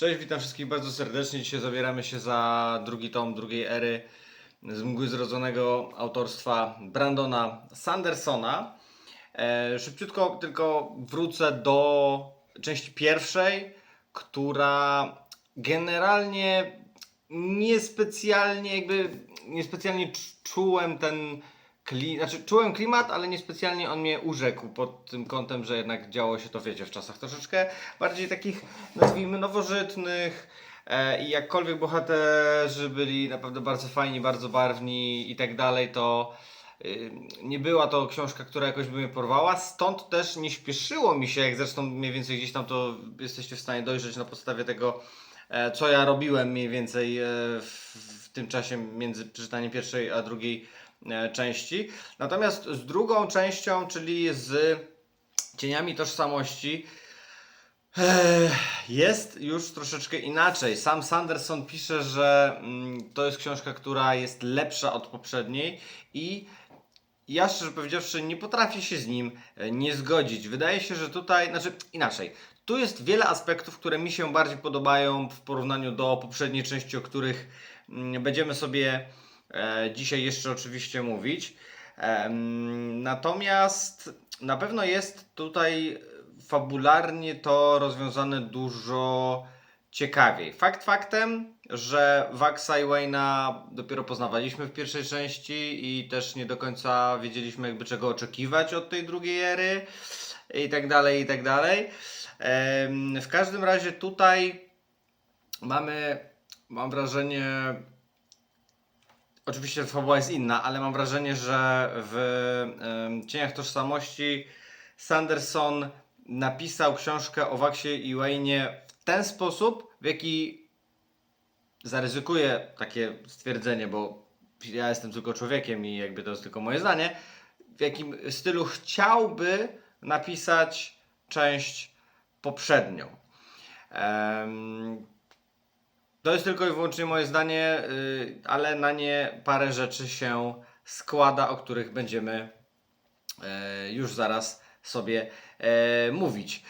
Cześć, witam wszystkich bardzo serdecznie. Dzisiaj zabieramy się za drugi tom drugiej ery z mgły zrodzonego autorstwa Brandona Sandersona. E, szybciutko tylko wrócę do części pierwszej, która generalnie niespecjalnie jakby niespecjalnie cz- czułem ten kli, znaczy czułem klimat, ale niespecjalnie on mnie urzekł pod tym kątem, że jednak działo się to wiecie w czasach troszeczkę bardziej takich nazwijmy nowożytnych e, i jakkolwiek bohaterzy byli naprawdę bardzo fajni, bardzo barwni i tak dalej, to y, nie była to książka, która jakoś by mnie porwała, stąd też nie śpieszyło mi się, jak zresztą mniej więcej gdzieś tam to jesteście w stanie dojrzeć na podstawie tego, e, co ja robiłem mniej więcej e, w, w tym czasie między czytaniem pierwszej a drugiej części. Natomiast z drugą częścią, czyli z cieniami tożsamości, Ech, Jest już troszeczkę inaczej. Sam Sanderson pisze, że mm, to jest książka, która jest lepsza od poprzedniej i ja szczerze powiedziawszy nie potrafię się z nim e, nie zgodzić. Wydaje się, że tutaj, znaczy inaczej. Tu jest wiele aspektów, które mi się bardziej podobają w porównaniu do poprzedniej części, o których mm, będziemy sobie e, dzisiaj jeszcze oczywiście mówić. Natomiast na pewno jest tutaj fabularnie to rozwiązane dużo ciekawiej. Fakt faktem, że Vaxa i Wayne'a dopiero poznawaliśmy w pierwszej części i też nie do końca wiedzieliśmy jakby czego oczekiwać od tej drugiej ery i tak dalej, i tak dalej. W każdym razie tutaj mamy, mam wrażenie, Oczywiście fabuła jest inna, ale mam wrażenie, że w em, Cieniach Tożsamości Sanderson napisał książkę o Waxie i Wayne'ie w ten sposób, w jaki zaryzykuję takie stwierdzenie, bo ja jestem tylko człowiekiem i jakby to jest tylko moje zdanie, w jakim stylu chciałby napisać część poprzednią. Em, to jest tylko i wyłącznie moje zdanie, y, ale na nie parę rzeczy się składa, o których będziemy e, już zaraz sobie e, mówić.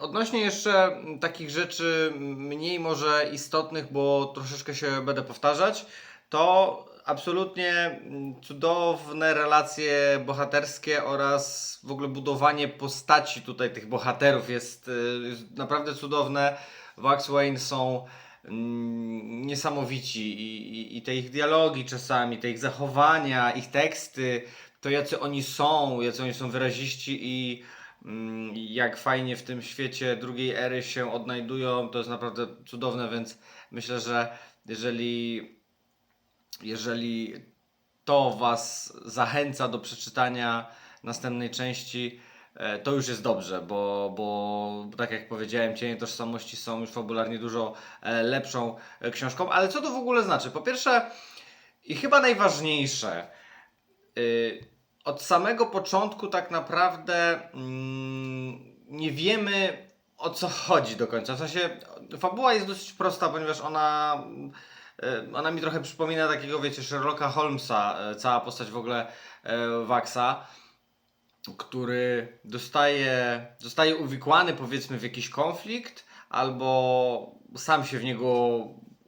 Odnośnie jeszcze takich rzeczy mniej może istotnych, bo troszeczkę się będę powtarzać, to absolutnie mm, cudowne relacje bohaterskie oraz w ogóle budowanie postaci tutaj tych bohaterów jest, y, jest naprawdę cudowne. Wax Wayne są niesamowici i, i, i te ich dialogi czasami, te ich zachowania, ich teksty, to jacy oni są, jacy oni są wyraziści i mm, jak fajnie w tym świecie drugiej ery się odnajdują, to jest naprawdę cudowne, więc myślę, że jeżeli, jeżeli to Was zachęca do przeczytania następnej części, to już jest dobrze, bo, bo tak jak powiedziałem, Cienie Tożsamości są już fabularnie dużo e, lepszą e, książką. Ale co to w ogóle znaczy? Po pierwsze, i chyba najważniejsze, y, od samego początku tak naprawdę mm, nie wiemy o co chodzi do końca. W sensie fabuła jest dosyć prosta, ponieważ ona, y, ona mi trochę przypomina takiego, wiecie, Sherlocka Holmesa, y, cała postać w ogóle Waxa, który dostaje, zostaje uwikłany powiedzmy w jakiś konflikt albo sam się w niego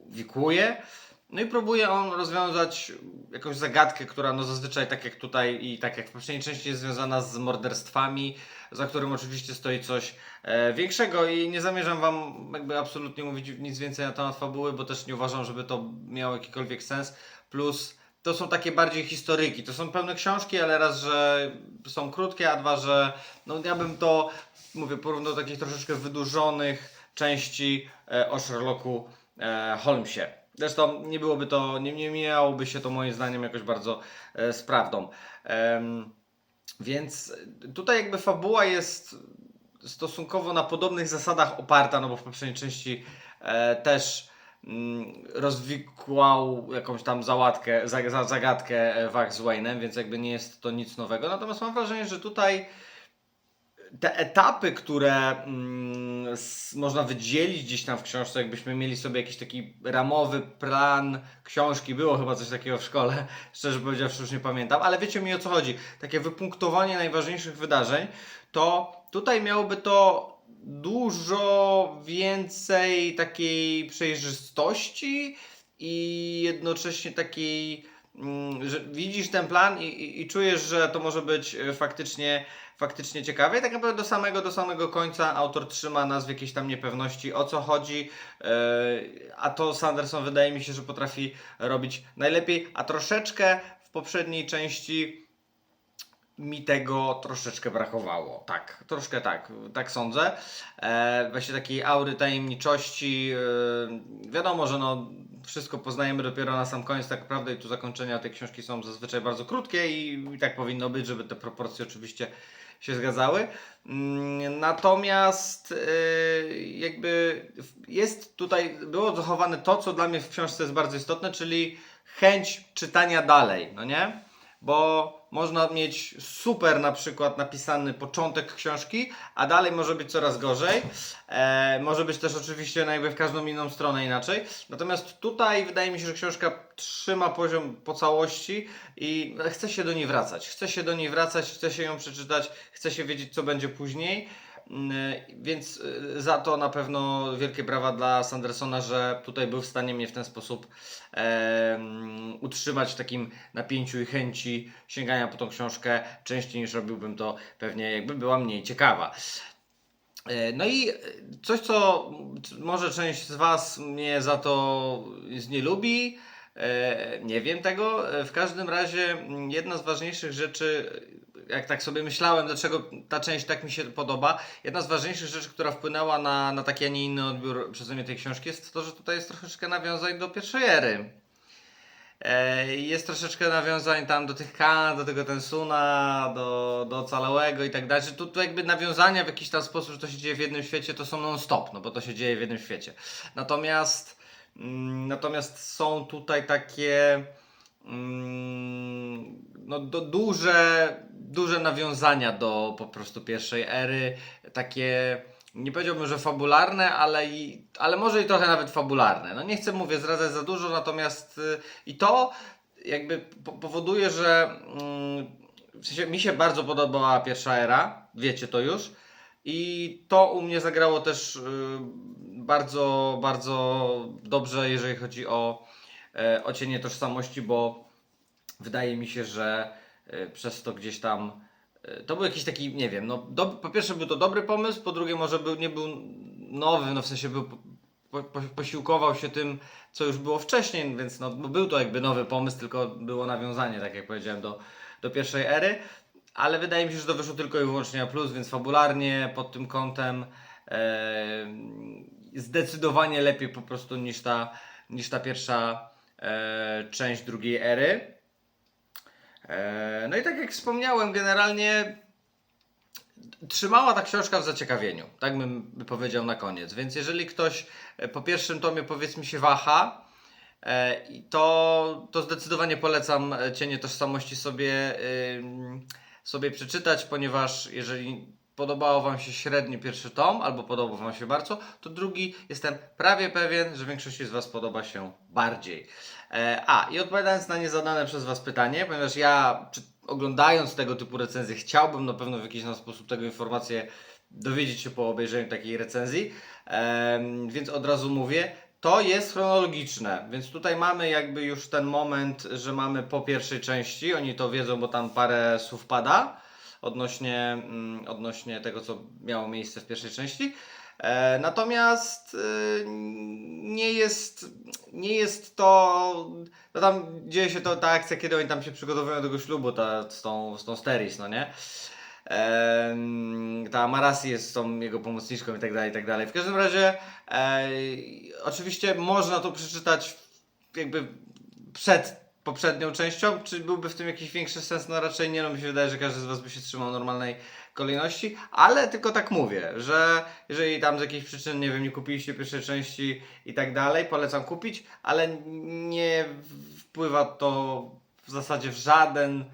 wikłuje. No i próbuje on rozwiązać jakąś zagadkę, która no zazwyczaj tak jak tutaj i tak jak w poprzedniej części jest związana z morderstwami, za którym oczywiście stoi coś e, większego i nie zamierzam wam jakby absolutnie mówić nic więcej na temat fabuły, bo też nie uważam, żeby to miało jakikolwiek sens. Plus to są takie bardziej historyki, to są pełne książki, ale raz, że są krótkie, a dwa, że no ja bym to, mówię, porównał do takich troszeczkę wydłużonych części e, o Sherlocku e, Holmesie. Zresztą nie byłoby to, nie, nie miałoby się to moim zdaniem jakoś bardzo e, z prawdą. Em, więc tutaj jakby fabuła jest stosunkowo na podobnych zasadach oparta, no bo w poprzedniej części e, też rozwikłał jakąś tam załatkę, za, za, zagadkę e, Wax z Wayne'em, więc jakby nie jest to nic nowego. Natomiast mam wrażenie, że tutaj te etapy, które mm, można wydzielić gdzieś tam w książce, jakbyśmy mieli sobie jakiś taki ramowy plan książki, było chyba coś takiego w szkole, szczerze powiedziawszy już nie pamiętam, ale wiecie mi o co chodzi, takie wypunktowanie najważniejszych wydarzeń, to tutaj miałoby to dużo więcej takiej przejrzystości i jednocześnie takiej, mm, że widzisz ten plan i, i, czujesz, że to może być e, faktycznie, faktycznie ciekawe. I tak naprawdę do samego, do samego końca autor trzyma nas w jakiejś tam niepewności, o co chodzi, e, a to Sanderson wydaje mi się, że potrafi robić najlepiej, a troszeczkę w poprzedniej części mi tego troszeczkę brakowało. Tak, troszkę tak, tak sądzę. E, właśnie takiej aury tajemniczości. E, wiadomo, że no, wszystko poznajemy dopiero na sam koniec, tak naprawdę, i tu zakończenia tej książki są zazwyczaj bardzo krótkie i, i tak powinno być, żeby te proporcje oczywiście się zgadzały. Mm, Natomiast e, jakby jest tutaj, było zachowane to, co dla mnie w książce jest bardzo istotne, czyli chęć czytania dalej, no nie? Bo można mieć super na przykład napisany początek książki, a dalej może być coraz gorzej. E, może być też oczywiście no jakby w każdą inną stronę inaczej. Natomiast tutaj wydaje mi się, że książka trzyma poziom po całości i chce się do niej wracać. Chce się do niej wracać, chce się ją przeczytać, chce się wiedzieć, co będzie później. Mm, Więc y, za to na pewno wielkie brawa dla Sandersona, że tutaj był w stanie mnie w ten sposób em, utrzymać w takim napięciu i chęci sięgania po tą książkę częściej niż robiłbym to pewnie jakby była mniej ciekawa. E, No i coś, co może część z Was mnie za to nie lubi, e, nie wiem tego. E, W każdym razie mm, jedna z ważniejszych rzeczy, jak tak sobie myślałem, dlaczego ta część tak mi się podoba, jedna z ważniejszych rzeczy, która wpłynęła na, na taki, a nie inny odbiór przeze mnie tej książki, jest to, że tutaj jest troszeczkę nawiązań do pierwszej ery. E, Jest troszeczkę nawiązań tam do tych Kan, do tego Tensuna, do, do Ocalałego i tak dalej. Tu, tu jakby nawiązania w jakiś tam sposób, że to się dzieje w jednym świecie, to są non-stop, no bo to się dzieje w jednym świecie. Natomiast, mm, natomiast są tutaj takie no, do, duże, duże nawiązania do po prostu pierwszej ery, takie nie powiedziałbym, że fabularne, ale, i, ale może i trochę nawet fabularne. No nie chcę mówię zdradzać za dużo, natomiast y, i to jakby po, powoduje, że mm, w sensie mi się bardzo podobała pierwsza era, wiecie to już. I to u mnie zagrało też y, bardzo, bardzo dobrze, jeżeli chodzi o, o cienie tożsamości, bo wydaje mi się, że e, przez to gdzieś tam e, to był jakiś taki, nie wiem, no do, po pierwsze był to dobry pomysł, po drugie może był, nie był nowy, no w sensie był, po, po, posiłkował się tym, co już było wcześniej, więc no, był to jakby nowy pomysł, tylko było nawiązanie, tak jak powiedziałem, do, do pierwszej ery, ale wydaje mi się, że to wyszło tylko i wyłącznie na plus, więc fabularnie pod tym kątem e, zdecydowanie lepiej po prostu niż ta, niż ta pierwsza e, część drugiej ery. E, No i tak jak wspomniałem, generalnie trzymała ta książka w zaciekawieniu, tak bym powiedział na koniec. Więc jeżeli ktoś e, po pierwszym tomie powiedzmy się waha, e, to, to zdecydowanie polecam e, Cienie Tożsamości sobie, sobie przeczytać, ponieważ jeżeli podobało Wam się średnio pierwszy tom, albo podobał Wam się bardzo, to drugi jestem prawie pewien, że większości z Was podoba się bardziej. E, A, i odpowiadając na niezadane przez Was pytanie, ponieważ ja czy, oglądając tego typu recenzje chciałbym na pewno w jakiś sposób tego informację dowiedzieć się po obejrzeniu takiej recenzji, em, więc od razu mówię, to jest chronologiczne, więc tutaj mamy jakby już ten moment, że mamy po pierwszej części, oni to wiedzą, bo tam parę słów pada odnośnie, mm, odnośnie tego, co miało miejsce w pierwszej części. E, natomiast y, nie jest, nie jest to. No tam dzieje się to ta akcja, kiedy oni tam się przygotowują do tego ślubu ta, z, tą, z tą Steris, no nie? Ta Marasi jest tą jego pomocniczką i tak dalej, i tak dalej. W każdym razie, e, oczywiście można to przeczytać jakby przed poprzednią częścią. Czy byłby w tym jakiś większy sens? No raczej nie, no mi się wydaje, że każdy z Was by się trzymał normalnej kolejności, ale tylko tak mówię, że jeżeli tam z jakichś przyczyn, nie wiem, nie kupiliście pierwszej części i tak dalej, polecam kupić, ale nie wpływa to w zasadzie w żaden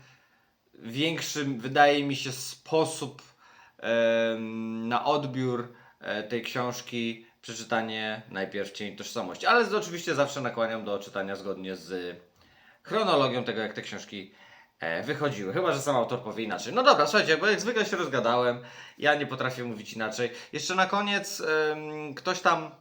większy, wydaje mi się, sposób na odbiór e, tej książki przeczytanie najpierw Cień Tożsamości. Ale oczywiście zawsze nakłaniam do czytania zgodnie z chronologią tego, jak te książki e, wychodziły. Chyba, że sam autor powie inaczej. No dobra, słuchajcie, bo jak zwykle się rozgadałem, ja nie potrafię mówić inaczej. Jeszcze na koniec ktoś tam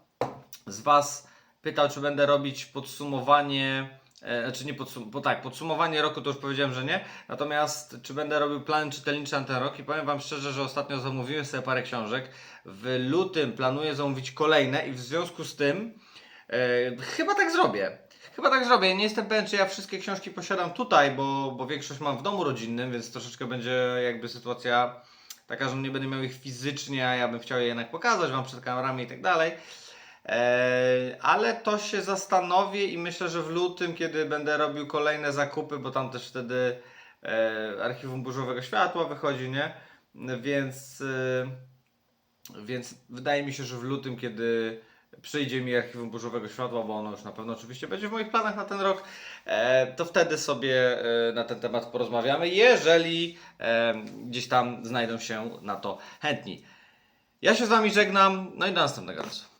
z Was pytał, czy będę robić podsumowanie. E, znaczy nie podsum- bo tak, podsumowanie roku to już powiedziałem, że nie. Natomiast czy będę robił plany czytelnicze na ten rok i powiem Wam szczerze, że ostatnio zamówiłem sobie parę książek. W lutym planuję zamówić kolejne i w związku z tym e, chyba tak zrobię. Chyba tak zrobię. Nie jestem pewien, czy ja wszystkie książki posiadam tutaj, bo, bo większość mam w domu rodzinnym, więc troszeczkę będzie jakby sytuacja taka, że nie będę miał ich fizycznie, a ja bym chciał je jednak pokazać Wam przed kamerami i tak dalej. Eee, ale to się zastanowię i myślę, że w lutym, kiedy będę robił kolejne zakupy, bo tam też wtedy e, archiwum burzowego światła wychodzi, nie? Więc, e, więc wydaje mi się, że w lutym, kiedy przyjdzie mi archiwum burzowego światła, bo ono już na pewno oczywiście będzie w moich planach na ten rok, e, to wtedy sobie e, na ten temat porozmawiamy, jeżeli e, gdzieś tam znajdą się na to chętni. Ja się z Wami żegnam, no i do następnego razu.